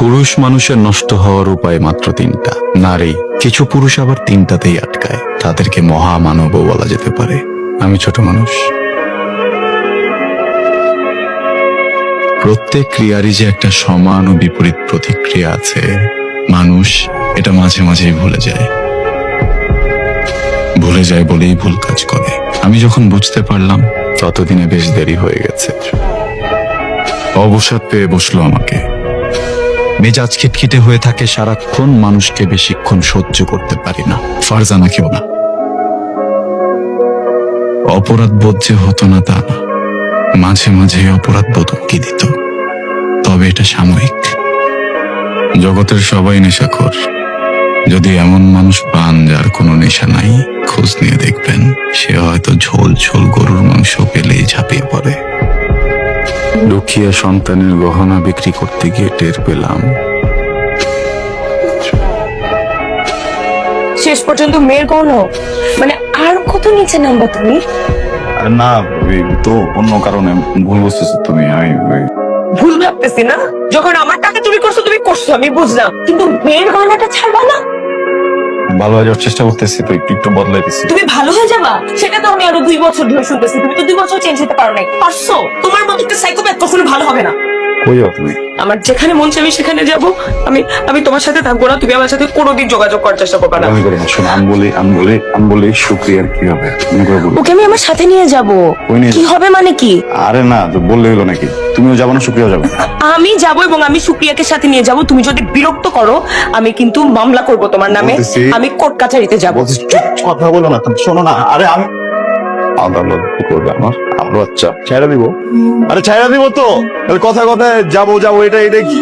পুরুষ মানুষের নষ্ট হওয়ার উপায় মাত্র তিনটা। নারী, কিছু পুরুষ আবার তিনটাতেই আটকায়। তাদেরকে মহামানবও বলা যেতে পারে। আমি ছোট মানুষ। প্রত্যেক ক্রিয়ারই যে একটা সমান ও বিপরীত প্রতিক্রিয়া আছে, মানুষ এটা মাঝে মাঝেই ভুলে যায়। ভুলে যায় বলেই ভুল কাজ করে। আমি যখন বুঝতে পারলাম, ততদিনে বেশ দেরি হয়ে গেছে। অবসাদ পেয়ে বসল আমাকে। মেজাজ খিটখিটে হয়ে থাকে সারাক্ষণ মানুষকে বেশিক্ষণ সহ্য করতে পারি না। ফারজানা কেউ না। অপরাধ বোধ যে হতো না তা না। মাঝে মাঝে অপরাধ বোধ কি দিত। তবে এটা সাময়িক। জগতের সবাই নেশাখোর। যদি এমন মানুষ পান যার কোনো নেশা নাই খোঁজ নিয়ে দেখবেন সে হয়তো ঝোল ঝোল গরুর মাংস পেলেই ঝাঁপিয়ে পড়ে। লুকিয়ে সন্তানের গহনা বিক্রি করতে গিয়ে টের পেলাম। শেষ পর্যন্ত মেয়ের গহনা? মানে আর কত নিচে নামবা তুমি? আরে না তো অন্য কারণে ভুল বুঝতেছো তুমি আমি ভুল ভাবতেছি না? যখন আমার টাকা চুরি করছ তুমি করছ আমি বুঝলাম। কিন্তু মেয়ের গহনাটা ছাড়বা না? ভালো হয়ে যাওয়ার চেষ্টা করতেছি তো একটু একটু বদলাই দিচ্ছি তুমি ভালো হয়ে যাবা? সেটা তো আমি আরও দুই বছর ধরে শুনতেছি। তুমি তো দুই বছর চেঞ্জ হতে পারো নাই। পারছ? তোমার মতো একটা সাইকোপ্যাথ কখনো ভালো হবে না। কই যাও তুমি? আমার যেখানে মন চাই আমি সেখানে যাব। আমি আমি তোমার সাথে থাকব না। তুমি আমার সাথে কোনোদিন যোগাযোগ করার চেষ্টা করবে না। আমি করি না। শোনো আমি বলি আমি বলি আমি বলি শুক্রিয়ার কি হবে? মনে করে বলি। ওকে আমি আমার সাথে নিয়ে যাব। কি হবে মানে কি? আরে না তো বললে হলো নাকি? তুমিও যাব না সুপ্রিয়াও যাবে না। আমি যাব এবং আমি সুপ্রিয়াকে সাথে নিয়ে যাব। তুমি যদি বিরক্ত করো আমি কিন্তু মামলা করব তোমার নামে। বলতেছি- আমি কোর্ট কাছারিতে যাব। বলছিস চুপ, কথা বলো না তুমি শোনো না। আরে আমি আদালত কি করবে আমার? আমার বাচ্চা ছাইরা দিব। আরে ছাইরা দিব তো। তাহলে কথা কথায় যাব যাব এটা এটা কি